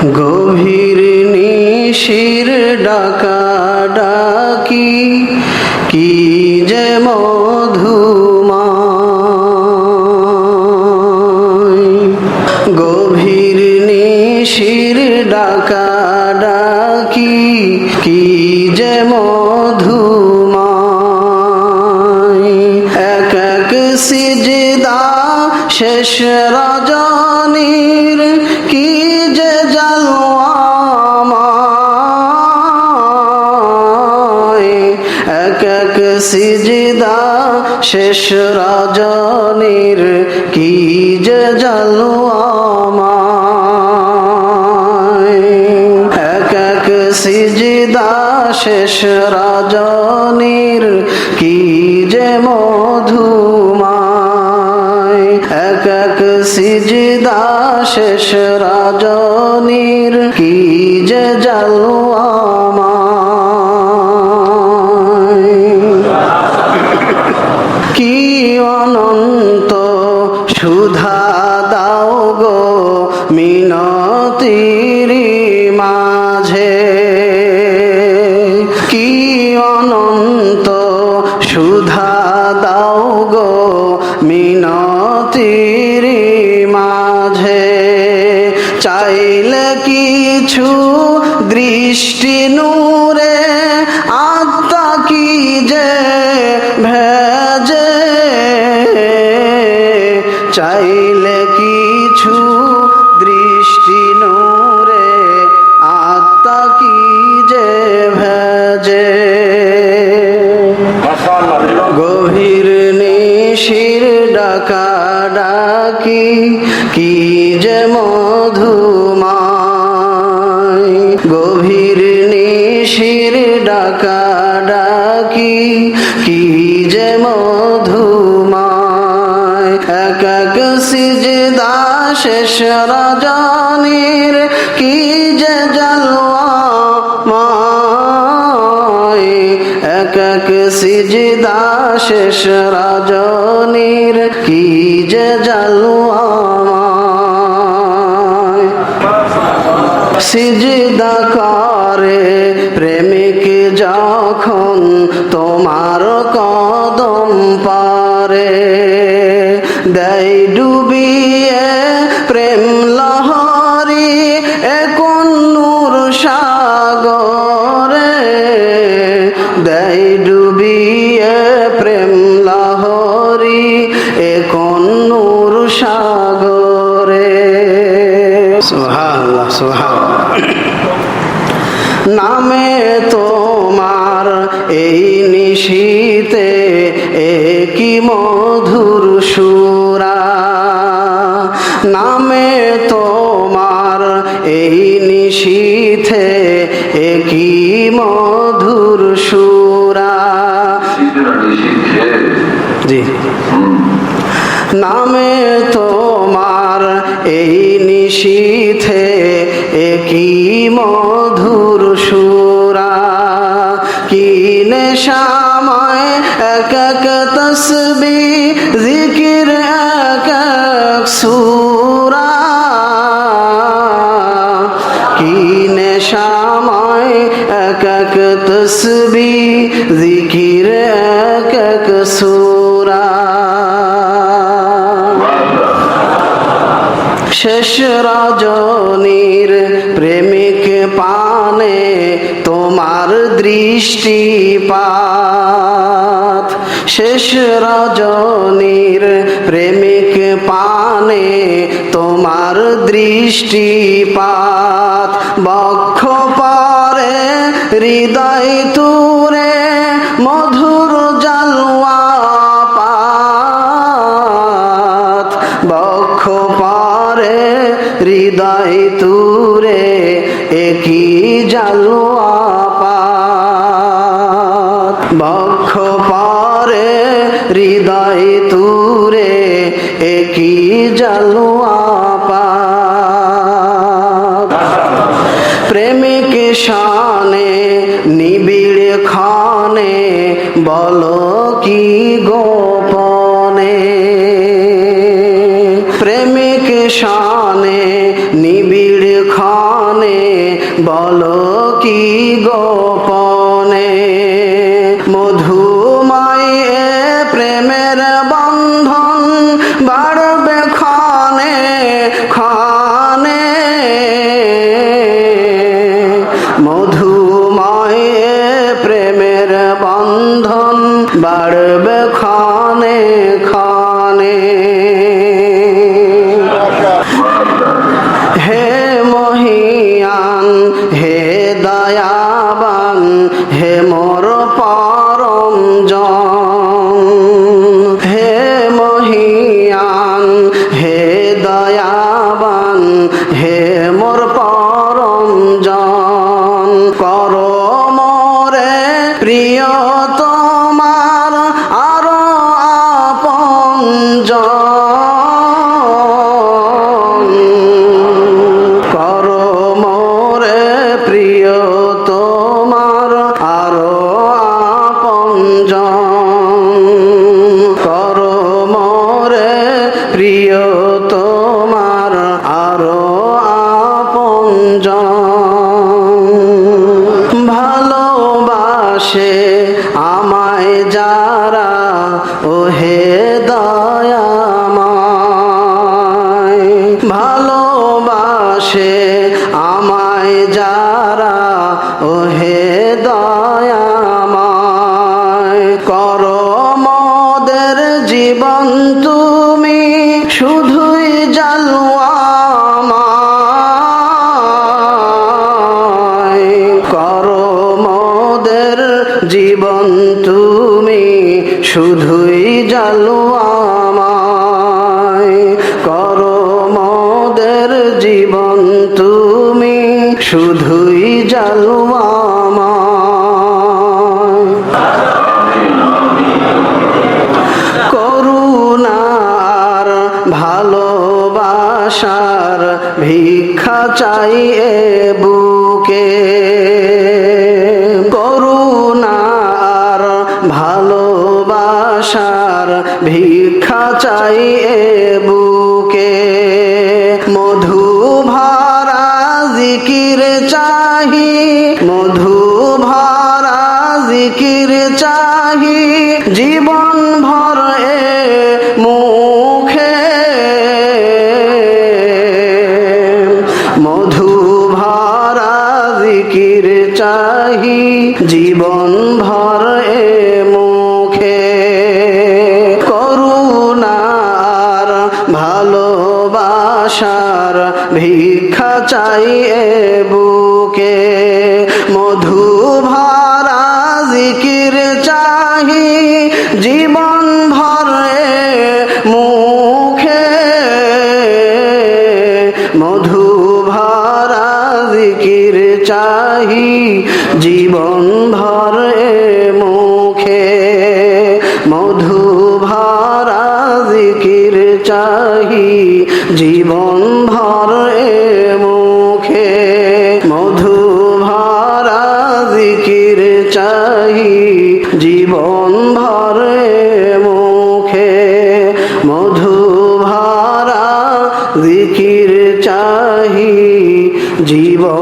গভীর নিশির ডাকা ডাকি, কি যে মধুময়। গভীর নিশির ডাকা ডাকি, কি যে মধুময়। এক এক সিজদা শেষ রজনীর সিজদা, শেষ রজনীর কি যে জালোয়ামায় এক এক সিজদা, শেষ রজনীর কি যে মধুমায় এক এক সিজদা, শেষ রজনীর কি যে জালোয়ামায় কি অনন্ত সুধা দাও গো মিনতির মাঝে? কি অনন্ত সুধা দাও গো মিনতির মাঝে? চাইলে কিছু দৃষ্টি নূরে চাইলে কিছু দৃষ্টি নূরে, আত্মা কি যে ভেজে? গভীর নিশির ডাকা ডাকি, কি যে মধুমায়। গভীর নিশির ডাকা শেষ রাজানির কি যে জালওয়া মায় এক এক সিজদা শেষ রাজনীর কি যে জালুয়ামায় সিজদা করে নামে তোমার এই নিশীথে একই মধুর সুরা। কি নেশাময় এক এক তসবি, জিকির এক এক সুরা। কি নেশাময় এক এক তসবি শেষ রজনীর প্রেমিক পানে তোমার দৃষ্টি দৃষ্টিপাত। শেষ রজনীর প্রেমিক পানে তোমার দৃষ্টি দৃষ্টিপাত। বক্ষ পারে, হৃদয় তুরে মধুর পারে হৃদয় তুরে, একই জালুয়া বক্ষ পারে, হৃদয় তুরে, একই জালুয়া প্রেমিক শানে, নিবিড় খানে, বলো বলো কি গোপনে? মধুময় প্রেমের বন্ধন বাড়বে খানে খানে মধুময় প্রেমের বন্ধন বাড়বে পরম জীবন তুমি শুধুই জালুয়ামায় করুণার ভালোবাসার ভিক্ষা চাই এ বুকে। করুণার ভালোবাসার ভিক্ষা চাই এ বুকে। চাহি মধু ভারা জিকির চাহি, জীবন ভর এ মুখে। মধু ভারা জিকির চাহি, জীবন ভর এ মুখে। করুণার ভালোবাসার ভিক্ষা চাই এ জিকির চাহি জীবন ভরে মুখে। মধু ভরা জিকির চাহি জীবন ভরে মুখে। মধু জীবন